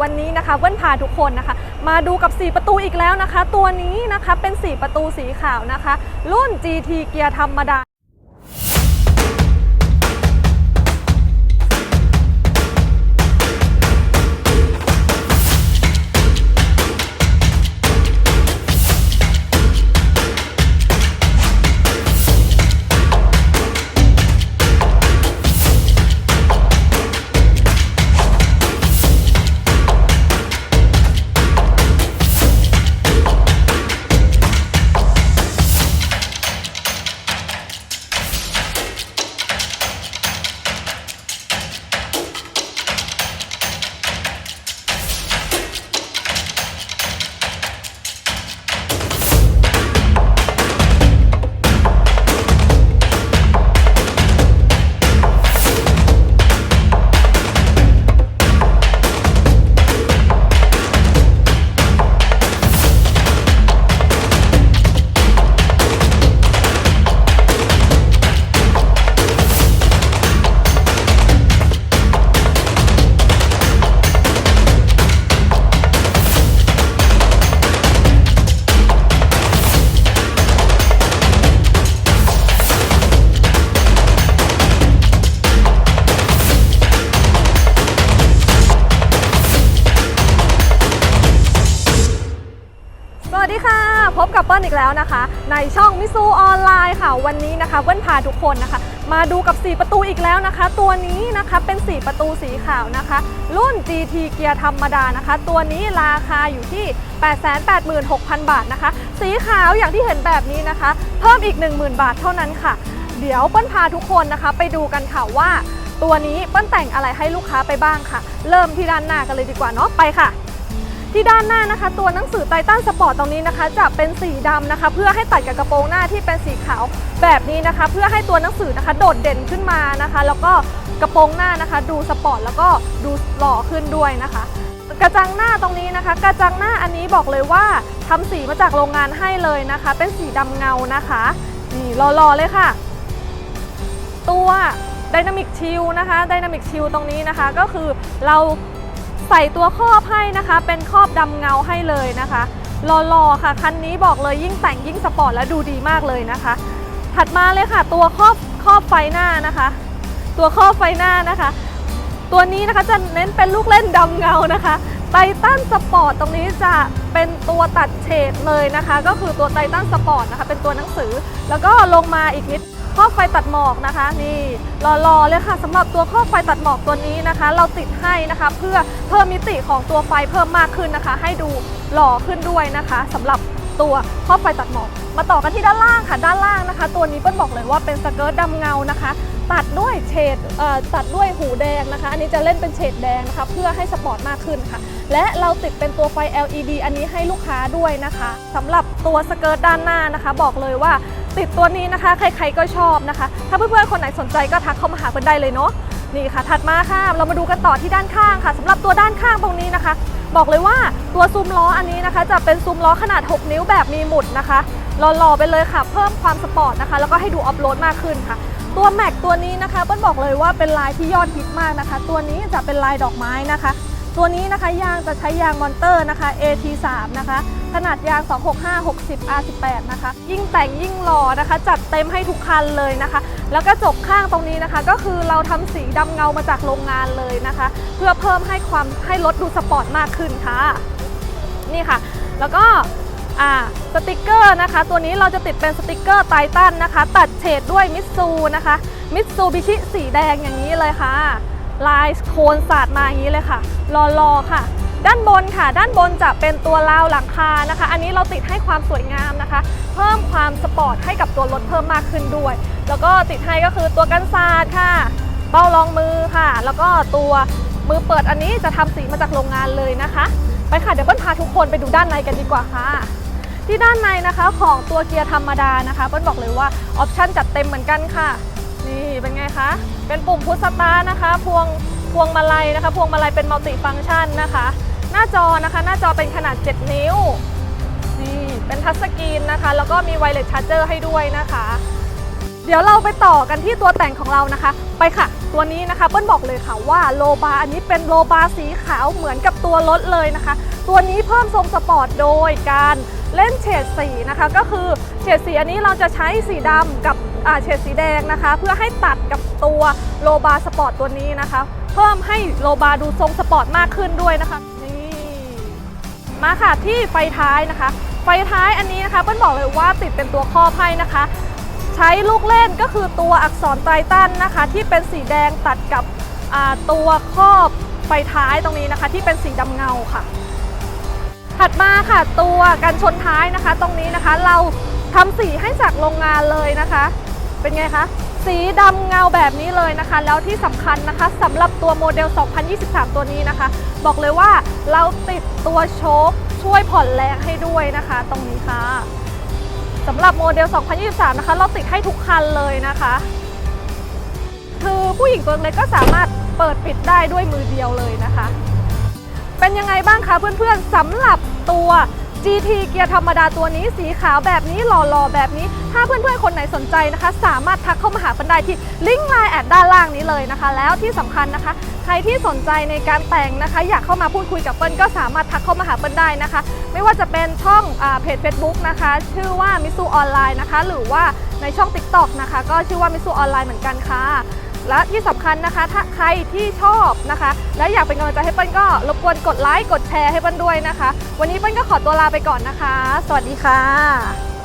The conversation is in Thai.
วันนี้นะคะเบิ้นพาทุกคนนะคะ มาดูกับ 4 ประตูอีกแล้วนะคะ ตัวนี้นะคะเป็น 4 ประตูสีขาวนะคะ รุ่น GT เกียร์ธรรมดา กับเปิ้ลอีกแล้วนะคะ ในช่องมิซูออนไลน์ค่ะ วันนี้นะคะเปิ้ลพาทุกคนนะคะ มาดูกับ 4 ประตูอีกแล้วนะคะ ตัวนี้นะคะเป็น 4 ประตูสีขาวนะคะ รุ่น GT เกียร์ธรรมดานะคะ ตัวนี้ราคาอยู่ที่ 886,000 บาทนะคะ สีขาวอย่างที่เห็นแบบนี้นะคะ เพิ่มอีก 10,000 บาทเท่านั้นค่ะ เดี๋ยวเปิ้ลพาทุกคนนะคะ ไปดูกันค่ะว่า ตัวนี้เปิ้ลแต่งอะไรให้ลูกค้าไปบ้างค่ะ เริ่มที่ด้านหน้ากันเลยดีกว่าเนาะไปค่ะ ที่ด้านหน้านะคะ ตัวหนังสือไททันสปอร์ตตรงนี้นะคะ จะเป็นสีดำนะคะ เพื่อให้ตัดกับกระโปรงหน้าที่เป็นสีขาวแบบนี้นะคะ เพื่อให้ตัวหนังสือนะคะ โดดเด่นขึ้นมานะคะ แล้วก็กระโปรงหน้านะคะ ดูสปอร์ตแล้วก็ดูหล่อขึ้นด้วยนะคะ กระจังหน้าตรงนี้นะคะ กระจังหน้าอันนี้บอกเลยว่าทำสีมาจากโรงงานให้เลยนะคะ เป็นสีดำเงานะคะนี่หล่อๆเลยค่ะ ตัวด y นามิกชิลนะคะด y นามิกชิลตรงนี้นะคะ ก็คือเรา ใส่ตัวครอบให้นะคะ เป็นครอบดำเงาให้เลยนะคะหล่อๆค่ะ คันนี้บอกเลยยิ่งแต่งยิ่งสปอร์ตและดูดีมากเลยนะคะ ถัดมาเลยค่ะ ตัวครอบครอบไฟหน้านะคะ ตัวครอบไฟหน้านะคะ ตัวนี้นะคะจะเน้นเป็นลูกเล่นดำเงานะคะไททันสปอร์ตตรงนี้จะเป็นตัวตัดเฉดเลยนะคะ ก็คือตัวไททันสปอร์ตนะคะ เป็นตัวหนังสือ แล้วก็ลงมาอีกนิด ครอบไฟตัดหมอกนะคะ นี่รอๆเลยค่ะสำหรับตัวครอบไฟตัดหมอกตัวนี้นะคะ เราติดให้นะคะ เพื่อเพิ่มมิติของตัวไฟเพิ่มมากขึ้นนะคะ ให้ดูหล่อขึ้นด้วยนะคะสำหรับตัวครอบไฟตัดหมอก มาต่อกันที่ด้านล่างค่ะ ด้านล่างนะคะ ตัวนี้เปิ้ลบอกเลยว่าเป็นสเกิร์ตดำเงานะคะ ตัดด้วยเฉดเอ่อตัดด้วยหูแดงนะคะ อันนี้จะเล่นเป็นเฉดแดงนะคะ เพื่อให้สปอร์ตมากขึ้นค่ะ และเราติดเป็นตัวไฟ LED อันนี้ให้ลูกค้าด้วยนะคะสำหรับตัวสเกิร์ตด้านหน้านะคะ บอกเลยว่า ติดตัวนี้นะคะ ใครๆก็ชอบนะคะ ถ้าเพื่อนๆคนไหนสนใจก็ทักเข้ามาหาเพื่อนได้เลยเนาะนี่ค่ะ ถัดมาค่ะ เรามาดูกันต่อที่ด้านข้างค่ะสำหรับตัวด้านข้างตรงนี้นะคะ บอกเลยว่าตัวซุ้มล้ออันนี้นะคะ จะเป็นซุ้มล้อขนาด 6 นิ้วแบบมีหมุดนะคะหล่อๆไปเลยค่ะ เพิ่มความสปอร์ตนะคะ แล้วก็ให้ดูออฟโรดมากขึ้นค่ะ ตัวแม็กตัวนี้นะคะเปิ้ลบอกเลยว่าเป็นลายที่ยอดฮิตมากนะคะ ตัวนี้จะเป็นลายดอกไม้นะคะ ตัวนี้นะคะยางจะใช้ยางมอนเตอร์นะคะ AT3 นะคะ ขนาดยาง 265 60 R18 นะคะ ยิ่งแต่งยิ่งหล่อนะคะ จัดเต็มให้ทุกคันเลยนะคะ แล้วก็จบข้างตรงนี้นะคะ ก็คือเราทำสีดำเงามาจากโรงงานเลยนะคะ เพื่อเพิ่มให้ความให้รถดูสปอร์ตมากขึ้นค่ะ นี่ค่ะ แล้วก็สติกเกอร์นะคะ ตัวนี้เราจะติดเป็นสติกเกอร์ไททันนะคะ ตัดเฉดด้วยมิตซูนะคะมิตซูบิชิสีแดงอย่างนี้เลยค่ะ ลายโคนสาดมาอย่างนี้เลยค่ะรอๆค่ะ ด้านบนค่ะ ด้านบนจะเป็นตัวราวหลังคานะคะ อันนี้เราติดให้ความสวยงามนะคะ เพิ่มความสปอร์ตให้กับตัวรถเพิ่มมากขึ้นด้วย แล้วก็ติดให้ก็คือตัวกันสาดค่ะ เป้ารองมือค่ะ แล้วก็ตัวมือเปิดอันนี้จะทำสีมาจากโรงงานเลยนะคะ ไปค่ะเดี๋ยวเปิ้ลพาทุกคนไปดูด้านในกันดีกว่าค่ะที่ด้านในนะคะของตัวเกียร์ธรรมดานะคะเปิ้ลบอกเลยว่าออปชั่นจัดเต็มเหมือนกันค่ะ นี่เป็นไงคะ เป็นปุ่มพุชสตาร์นะคะ พวงพวงมาลัยนะคะ พวงมาลัยเป็นมัลติฟังก์ชันนะคะ หน้าจอนะคะ หน้าจอเป็นขนาด 7 นิ้ว นี่เป็นทัชสกรีนนะคะ แล้วก็มีไวเลสชาร์เจอร์ให้ด้วยนะคะ เดี๋ยวเราไปต่อกันที่ตัวแต่งของเรานะคะ ไปค่ะ ตัวนี้นะคะเปิ้ลบอกเลยค่ะว่าโลบาร์อันนี้เป็นโลบาร์สีขาวเหมือนกับตัวรถเลยนะคะ ตัวนี้เพิ่มทรงสปอร์ตโดยการเล่นเฉดสีนะคะ ก็คือเฉดสีอันนี้เราจะใช้สีดำกับเฉดสีแดงนะคะ เพื่อให้ตัดกับตัวโลบาร์สปอร์ตตัวนี้นะคะ เพิ่มให้โลบาร์ดูทรงสปอร์ตมากขึ้นด้วยนะคะนี่มาค่ะที่ไฟท้ายนะคะ ไฟท้ายอันนี้นะคะเปิ้ลบอกเลยว่าติดเป็นตัวครอบให้นะคะ ใช้ลูกเล่นก็คือตัวอักษรไททันนะคะ ที่เป็นสีแดงตัดกับตัวครอบไฟท้ายตรงนี้นะคะ ที่เป็นสีดำเงาค่ะ ถัดมาค่ะตัวกันชนท้ายนะคะ ตรงนี้นะคะเราทำสีให้จากโรงงานเลยนะคะ เป็นไงคะสีดำเงาแบบนี้เลยนะคะ แล้วที่สำคัญนะคะสำหรับตัวโมเดล 2023 ตัวนี้นะคะ บอกเลยว่าเราติดตัวโชคช่วยผ่อนแรงให้ด้วยนะคะ ตรงนี้ค่ะ สำหรับโมเดล 2023 นะคะ เราติดให้ทุกคันเลยนะคะ คือผู้หญิงตัวเล็กก็สามารถเปิดปิดได้ด้วยมือเดียวเลยนะคะ เป็นยังไงบ้างคะเพื่อนๆสำหรับตัว GT เกียร์ธรรมดาตัวนี้สีขาวแบบนี้หล่อๆแบบนี้ ถ้าเพื่อนๆคนไหนสนใจนะคะ สามารถทักเข้ามาหาเปันได้ที่ลิงก์ไลน์แอดด้านล่างนี้เลยนะคะ แล้วที่สำคัญนะคะ ใครที่สนใจในการแต่งนะคะ อยากเข้ามาพูดคุยกับเปิ้ลก็สามารถทักเข้ามาหาเปิ้ลได้นะคะ ไม่ว่าจะเป็นช่องอเพจ Facebook นะคะ ชื่อว่ามิสูออนไลน์นะคะ หรือว่าในช่อง TikTok นะคะ ก็ชื่อว่ามิสูออนไลน์เหมือนกันค่ะและที่สำคัญนะคะ ถ้าใครที่ชอบนะคะ และอยากเป็นกำลังใจให้เปิ้ลก็รบกวนกดไลค์กดแชร์ให้เปิ้ลด้วยนะคะ วันนี้เปิ้ลก็ขอตัวลาไปก่อนนะคะ สวัสดีค่ะ